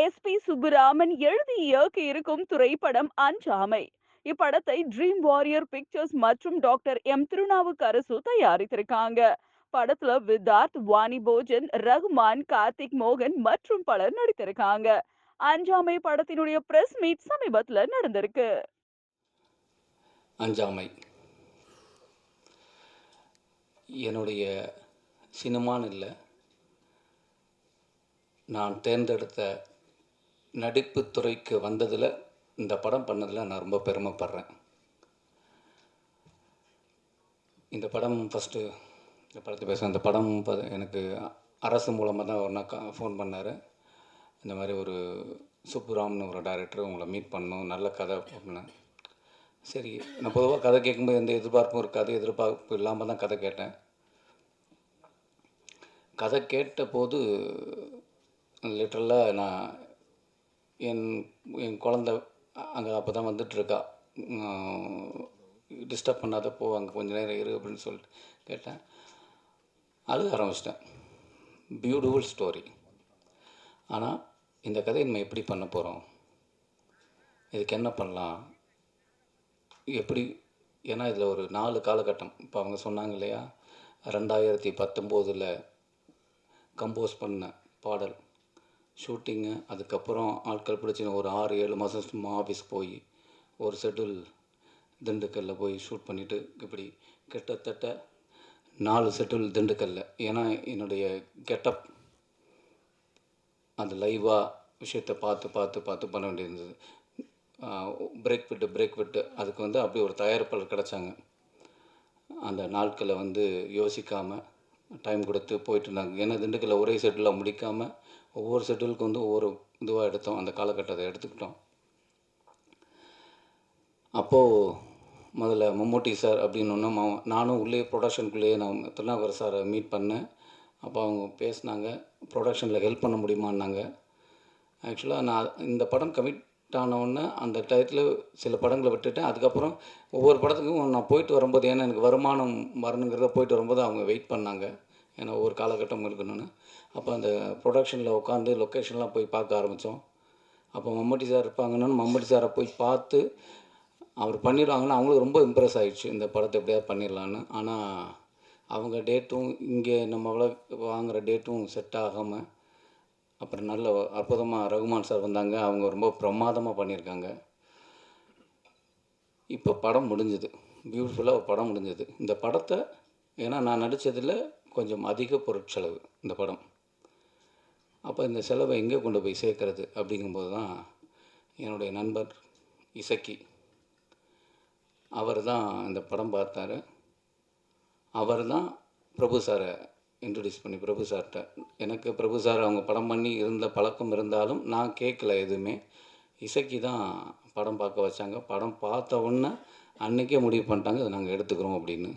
S. B. Subburaman எழுதி இயக்கி இருக்கும் திரைப்படம் அஞ்சாமை. இப்படத்தை ட்ரீம் வாரியர் பிக்சர்ஸ் மற்றும் டாக்டர் எம் திருநாவுக்கரசு தயாரித்திருக்காங்க. படத்துல விதார்த் வாணி போஜன் ரகுமான் கார்த்திக் மோகன் மற்றும் பலர் நடித்திருக்காங்க. அஞ்சாமை படத்தினுடைய பிரஸ் மீட் சமீபத்துல நடந்திருக்கு. அஞ்சாமை. என்னுடைய சினிமான்னு இல்லை. நான் தேர்ந்தெடுத்த நடிப்பு துறைக்கு வந்ததில் இந்த படம் பண்ணதில் நான் ரொம்ப பெருமைப்படுறேன். இந்த படம் ஃபஸ்ட்டு இந்த படத்தை பேச இந்த படம் ப- எனக்கு அரசு மூலமாக தான் ஒரு நாள் ஃபோன் பண்ணார். இந்த மாதிரி ஒரு சுப்புராம்னு ஒரு டைரக்டர் உங்களை மீட் பண்ணணும் நல்ல கதை அப்படின்னேன். சரி நான் பொதுவாக கதை கேட்கும்போது எந்த எதிர்பார்ப்பும் இருக்காது எதிர்பார்ப்பு இல்லாமல் தான் கதை கேட்டேன். கதை கேட்டபோது லிட்டரலாக நான் என் என் குழந்த அங்கே அப்போ தான் வந்துட்டுருக்கா டிஸ்டர்ப் பண்ணாத போ அங்கே கொஞ்ச நேரம் இரு அப்படின்னு சொல்லிட்டு கேட்டேன். அழுக ஆரம்பிச்சிட்டேன். பியூட்டிஃபுல் ஸ்டோரி ஆனால் இந்த கதையை நம்ம எப்படி பண்ண போகிறோம் இதுக்கு என்ன பண்ணலாம்? எப்படி ஏன்னா இதில் ஒரு நாலு காலகட்டம். இப்போ அவங்க சொன்னாங்க இல்லையா? ரெண்டாயிரத்தி பத்தொம்போதில் கம்போஸ் பண்ண பாடல். ஷூட்டிங்கு அதுக்கப்புறம் ஆட்கள் பிடிச்சி ஒரு ஆறு ஏழு மாதம் சும்மா ஆஃபீஸ் போய் ஒரு ஷெட்யூல் திண்டுக்கல்ல போய் ஷூட் பண்ணிவிட்டு இப்படி கிட்டத்தட்ட நாலு ஷெட்யூல் திண்டுக்கல்ல. ஏன்னா என்னுடைய கெட்டப் அந்த லைவாக விஷயத்தை பார்த்து பார்த்து பார்த்து பண்ண வேண்டியிருந்தது. பிரேக் விட்டு பிரேக் விட்டு அதுக்கு வந்து அப்படி ஒரு தயாரிப்பாளர் கிடச்சாங்க. அந்த நாட்களை வந்து யோசிக்காமல் டைம் கொடுத்து போயிட்டு இருந்தாங்க. ஏன்னா திண்டுக்கல்ல ஒரே செட்டில் முடிக்காமல் ஒவ்வொரு செட்டிலுக்கு வந்து ஒவ்வொரு இதுவாக எடுத்தோம். அந்த காலகட்டத்தை எடுத்துக்கிட்டோம். அப்போது முதல்ல மம்மூட்டி சார் அப்படின்னு ஒன்று மா- நானும் உள்ளே ப்ரொடக்ஷனுக்குள்ளேயே நான் திருநாகர் சாரை மீட் பண்ணேன். அப்போ அவங்க பேசினாங்க. ப்ரொடக்ஷனில் ஹெல்ப் பண்ண முடியுமான்னாங்க. ஆக்சுவலாக நான் இந்த படம் கமிட் ஆனவுடனே அந்த டயத்தில் சில படங்களை விட்டுட்டேன். அதுக்கப்புறம் ஒவ்வொரு படத்துக்கும் நான் போயிட்டு வரும்போது ஏன்னா எனக்கு வருமானம் வரணுங்கிறத போயிட்டு வரும்போது அவங்க வெயிட் பண்ணாங்க. ஏன்னா ஒவ்வொரு காலகட்டம் இருக்கணும்னு. அப்போ அந்த ப்ரொடக்ஷனில் உட்காந்து லொக்கேஷன்லாம் போய் பார்க்க ஆரம்பித்தோம் அப்போ மம்மூட்டி சார் இருப்பாங்கன்னு மம்மூட்டி சாரை போய் பார்த்து அவர் பண்ணிடுவாங்கன்னு அவங்களுக்கு ரொம்ப இம்ப்ரெஸ் ஆகிடுச்சு இந்த படத்தை எப்படியாவது பண்ணிடலான்னு. ஆனால் அவங்க டேட்டும் இங்கே நம்மள வாங்குகிற டேட்டும் செட் ஆகாமல் அப்புறம் நல்ல அற்புதமாக ரகுமான் சார் வந்தாங்க. அவங்க ரொம்ப பிரமாதமாக பண்ணியிருக்காங்க. இப்போ படம் முடிஞ்சது. பியூட்டிஃபுல்லாக படம் முடிஞ்சது. இந்த படத்தை ஏன்னா நான் நடித்ததில் கொஞ்சம் அதிக பொருட்செலவு இந்த படம். அப்போ இந்த செலவை எங்கே கொண்டு போய் சேர்க்கறது அப்படிங்கும்போது தான் என்னுடைய நண்பர் இசக்கி அவர் தான் இந்த படம் பார்த்தாரு. அவர் தான் பிரபு சாரை இன்ட்ரடியூஸ் பண்ணி பிரபு சார்கிட்ட எனக்கு பிரபு சார் அவங்க படம் பண்ணி இருந்த பழக்கம் இருந்தாலும் நான் கேட்கல எதுவுமே. இசைக்கு தான் படம் பார்க்க வச்சாங்க. படம் பார்த்த உடனே அன்றைக்கே முடிவு பண்ணிட்டாங்க இதை நாங்கள் எடுத்துக்கிறோம் அப்படின்னு.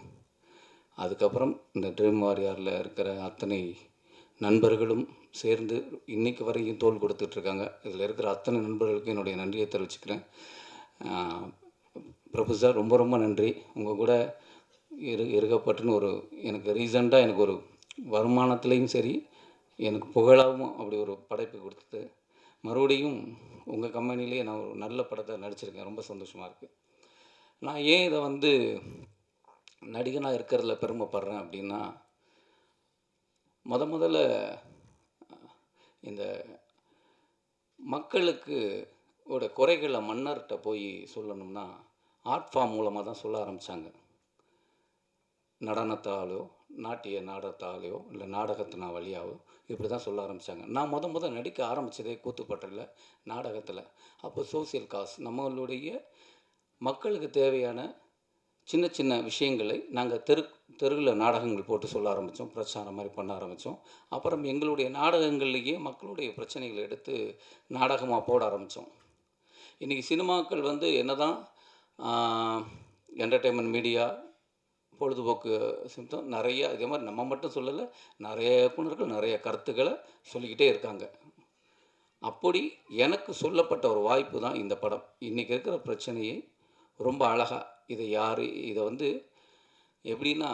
அதுக்கப்புறம் இந்த ட்ரீம் வாரியாரில் இருக்கிற அத்தனை நண்பர்களும் சேர்ந்து இன்னைக்கு வரைக்கும் தோல் கொடுத்துட்ருக்காங்க இதில் இருக்கிற அத்தனை நண்பர்களுக்கும் என்னுடைய நன்றியை தெரிவிச்சுக்கிறேன். பிரபு சார் ரொம்ப ரொம்ப நன்றி. உங்கள் கூட இரு இருக்கப்பட்டுன்னு ஒரு எனக்கு ரீசண்டாக எனக்கு ஒரு வருமானத்துலேயும் சரி எனக்கு புகழாகவும் அப்படி ஒரு படைப்பு கொடுத்தது. மறுபடியும் உங்கள் கம்பெனிலேயே நான் ஒரு நல்ல படத்தை நடிச்சிருக்கேன். ரொம்ப சந்தோஷமாக இருக்குது நான் ஏன் இதை வந்து நடிகனாக இருக்கிறதுல பெருமைப்படுறேன் அப்படின்னா முத முதல்ல இந்த மக்களுக்கு ஓட குறைகளை மன்னர்கிட்ட போய் சொல்லணும்னா ஆர்ட் ஃபார்ம் மூலமாக தான் சொல்ல ஆரம்பித்தாங்க நடனத்தாலோ நாட்டிய நாடகத்தாலேயோ இல்லை நாடகத்தின வழியாவோ இப்படி தான் சொல்ல ஆரம்பித்தாங்க நான் முத முத நடிக்க ஆரம்பித்ததே கூத்துப்பட்டில் நாடகத்தில். அப்போ சோசியல் காஸ் நம்மளுடைய மக்களுக்கு தேவையான சின்ன சின்ன விஷயங்களை நாங்கள் தெரு தெருவில் நாடகங்கள் போட்டு சொல்ல ஆரம்பித்தோம் பிரச்சாரம் மாதிரி பண்ண ஆரம்பித்தோம் அப்புறம் எங்களுடைய நாடகங்கள்லேயே மக்களுடைய பிரச்சனைகளை எடுத்து நாடகமாக போட ஆரம்பித்தோம் இன்றைக்கி சினிமாக்கள் வந்து என்ன தான் என்டர்டெயின்மெண்ட் மீடியா பொழுதுபோக்கு சிம்டம் நிறைய இதே மாதிரி நம்ம மட்டும் சொல்லலை நிறைய இயக்குனர்கள் நிறைய கருத்துக்களை சொல்லிக்கிட்டே இருக்காங்க. அப்படி எனக்கு சொல்லப்பட்ட ஒரு வாய்ப்பு தான் இந்த படம். இன்றைக்கி இருக்கிற பிரச்சனையை ரொம்ப அழகாக இதை யார் இதை வந்து எப்படின்னா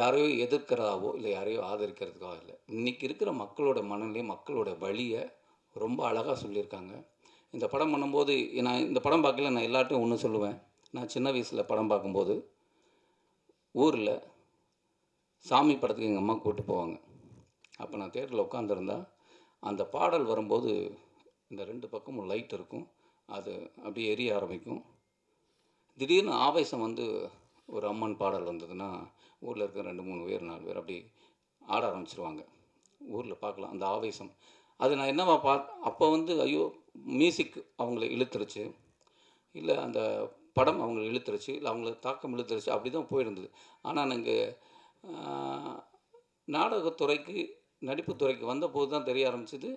யாரையோ எதிர்க்கிறதாவோ இல்லை யாரையோ ஆதரிக்கிறதுக்காக இல்லை. இன்றைக்கி இருக்கிற மக்களோட மனநிலை மக்களோட வழியை ரொம்ப அழகாக சொல்லியிருக்காங்க. இந்த படம் பண்ணும்போது நான் இந்த படம் பார்க்கல நான் எல்லார்ட்டையும் ஒன்று சொல்லுவேன். நான் சின்ன வயசில் படம் பார்க்கும்போது ஊரில் சாமி படத்துக்கு எங்கள் அம்மா கூப்பிட்டு போவாங்க. அப்போ நான் தேட்டரில் உட்காந்துருந்தா அந்த பாடல் வரும்போது இந்த ரெண்டு பக்கமும் லைட் இருக்கும். அது அப்படியே எரிய ஆரம்பிக்கும். திடீர்னு ஆவேசம் வந்து ஒரு அம்மன் பாடல் வந்ததுன்னா ஊரில் இருக்க ரெண்டு மூணு பேர் நாலு பேர் அப்படி ஆட ஆரம்பிச்சிருவாங்க. ஊரில் பார்க்கலாம் அந்த ஆவேசம். அது நான் என்னவா பா அப்போ வந்து ஐயோ மியூசிக் அவங்கள இழுத்துருச்சு. இல்லை அந்த படம் அவங்களை இழுத்துருச்சு இல்லை அவங்கள தாக்கம் இழுத்துருச்சு அப்படி தான் போயிருந்தது ஆனால் நாங்கள் நாடகத்துறைக்கு நடிப்புத்துறைக்கு வந்தபோது தான் தெரிய ஆரம்பிச்சது.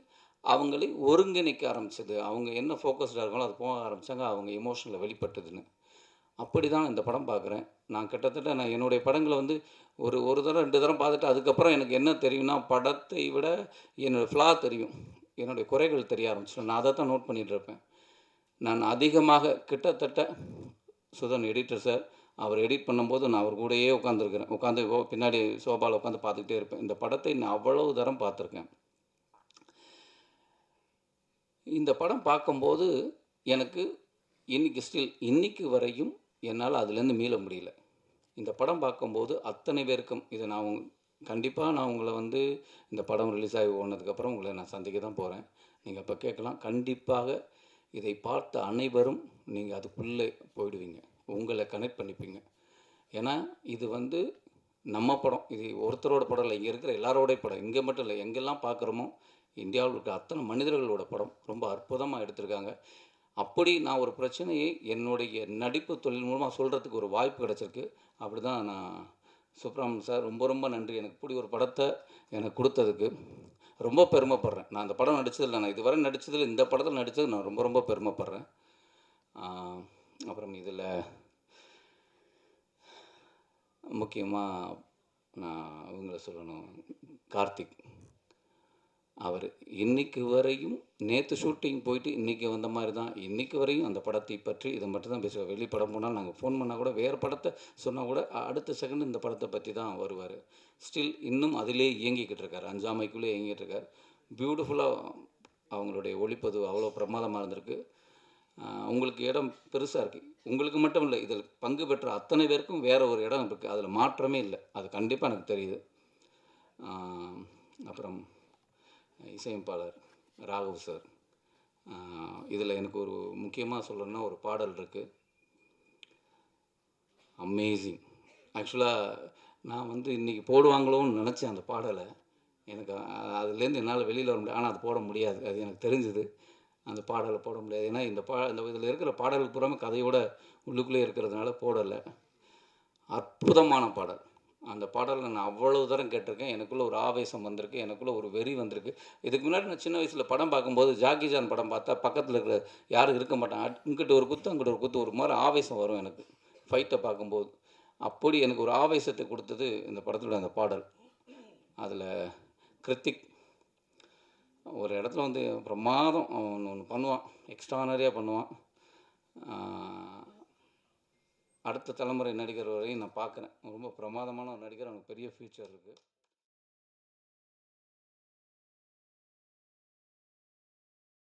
அவங்களை ஒருங்கிணைக்க ஆரம்பிச்சது. அவங்க என்ன ஃபோக்கஸ்டாக இருக்காங்களோ அது போக ஆரம்பித்தாங்க அவங்க எமோஷனில் வெளிப்பட்டதுன்னு. அப்படி தான் இந்த படம் பார்க்குறேன். நான் கிட்டத்தட்ட நான் என்னுடைய படங்களை வந்து ஒரு ஒரு தரம் ரெண்டு தடவை பார்த்துட்டு அதுக்கப்புறம் எனக்கு என்ன தெரியும்னா படத்தை விட என்னோடய ஃப்ளா தெரியும். என்னுடைய குறைகள் தெரிய ஆரம்பிச்சிடும். நான் அதை தான் நோட் பண்ணிகிட்டு இருப்பேன். நான் அதிகமாக கிட்டத்தட்ட சுதன் எடிட்டர் சார் அவர் எடிட் பண்ணும்போது நான் அவர் கூடயே உட்காந்துருக்கிறேன் உட்காந்து பின்னாடி சோபாவில் உட்காந்து பார்த்துக்கிட்டே இருப்பேன். இந்த படத்தை நான் அவ்வளவு தரம் பார்த்துருக்கேன். இந்த படம் பார்க்கும்போது எனக்கு இன்னைக்கு ஸ்டில் இன்னைக்கு வரையும் என்னால் அதுலேருந்து மீள முடியல. இந்த படம் பார்க்கும்போது அத்தனை பேருக்கும் இதை நான் கண்டிப்பாக நான் உங்களை வந்து இந்த படம் ரிலீஸ் ஆகி ஓனதுக்கப்புறம் உங்களை நான் சந்திக்க தான் போகிறேன் நீங்கள் அப்போ கேட்கலாம். கண்டிப்பாக இதை பார்த்த அனைவரும் நீங்கள் அதுக்குள்ளே போயிடுவீங்க. உங்களை கனெக்ட் பண்ணிப்பீங்க. ஏன்னா இது வந்து நம்ம படம். இது ஒருத்தரோட படம் இல்லை. இங்கே இருக்கிற எல்லாரோடைய படம். இங்கே மட்டும் இல்லை. எங்கெல்லாம் பார்க்குறோமோ இந்தியாவில் இருக்கிற அத்தனை மனிதர்களோட படம் ரொம்ப அற்புதமாக எடுத்திருக்காங்க. அப்படி நான் ஒரு பிரச்சனையை என்னுடைய நடிப்பு தொழில் மூலமாக சொல்கிறதுக்கு ஒரு வாய்ப்பு கிடச்சிருக்கு. அப்படி தான் நான் சுப்ரமணியன் சார் ரொம்ப ரொம்ப நன்றி. எனக்கு இப்படி ஒரு படத்தை எனக்கு கொடுத்ததுக்கு. ரொம்ப பெருமைப்படுறேன். நான் அந்த படம் நடித்ததில்ல நான் இதுவரை நடித்ததில் இந்த படத்தில் நடித்தது நான் ரொம்ப ரொம்ப பெருமைப்படுறேன். அப்புறம் இதில் முக்கியமாக நான் இவங்களை சொல்லணும். கார்த்திக். அவர் இன்றைக்கு வரையும் நேற்று ஷூட்டிங் போயிட்டு இன்றைக்கி வந்த மாதிரி தான். இன்றைக்கு வரையும் அந்த படத்தை பற்றி இதை மட்டும் தான் பேசுவார். வெளி படம் போனால் நாங்கள் ஃபோன் பண்ணால் கூட வேறு படத்தை சொன்னால் கூட அடுத்த செகண்ட் இந்த படத்தை பற்றி தான் வருவார். ஸ்டில் இன்னும் அதிலே இயங்கிக்கிட்டு இருக்கார். அஞ்சாமைக்குள்ளே இயங்கிட்டு இருக்கார். பியூட்டிஃபுல்லாக அவங்களுடைய ஒளிப்பது அவ்வளோ பிரமாதமாக இருந்திருக்கு. உங்களுக்கு இடம் பெருசாக இருக்குது உங்களுக்கு மட்டும் இல்லை இதில் பங்கு பெற்ற அத்தனை பேருக்கும் வேறு ஒரு இடம் இருக்குது அதில் மாற்றமே இல்லை. அது கண்டிப்பாக எனக்கு தெரியுது. அப்புறம் இசையமைப்பாளர் ராகவ் சார். இதில் எனக்கு ஒரு முக்கியமாக சொல்லணும்னா ஒரு பாடல் இருக்குது அமேசிங் ஆக்சுவலாக நான் வந்து இன்றைக்கி போடுவாங்களோன்னு நினச்சேன் அந்த பாடலை. எனக்கு அதுலேருந்து என்னால் வெளியில் வர முடியாது. ஆனால் அது போட முடியாது. அது எனக்கு தெரிஞ்சுது. அந்த பாடலை போட முடியாது. ஏன்னா இந்த பா இந்த இதில் இருக்கிற பாடல்கள் பூராமே கதையோட உள்ளுக்குள்ளே இருக்கிறதுனால போடலை. அற்புதமான பாடல். அந்த பாடலை நான் அவ்வளவு தரம் கேட்டிருக்கேன். எனக்குள்ளே ஒரு ஆவேசம் வந்திருக்கு. எனக்குள்ளே ஒரு வெறி வந்திருக்கு. இதுக்கு முன்னாடி நான் சின்ன வயசில் படம் பார்க்கும்போது ஜாக்கி ஜான் படம் பார்த்தா பக்கத்தில் இருக்கிற யாரும் இருக்க மாட்டாங்க. இங்கிட்ட ஒரு குத்து அங்கிட்ட ஒரு குத்து ஒரு மாதிரி ஆவேசம் வரும் எனக்கு. ஃபைட்டை பார்க்கும்போது. அப்படி எனக்கு ஒரு ஆவேசத்தை கொடுத்தது இந்த படத்தோட அந்த பாடல். அதில் கிருத்திக் ஒரு இடத்துல வந்து பிரமாதம் அவன் ஒன்று பண்ணுவான். எக்ஸ்ட்ரானரியாக பண்ணுவான். அடுத்த தலைமுறை நடிகர் வரையும் நான் பார்க்குறேன். ரொம்ப பிரமாதமான ஒரு நடிகர் அவனுக்கு பெரிய ஃப்யூச்சர் இருக்குது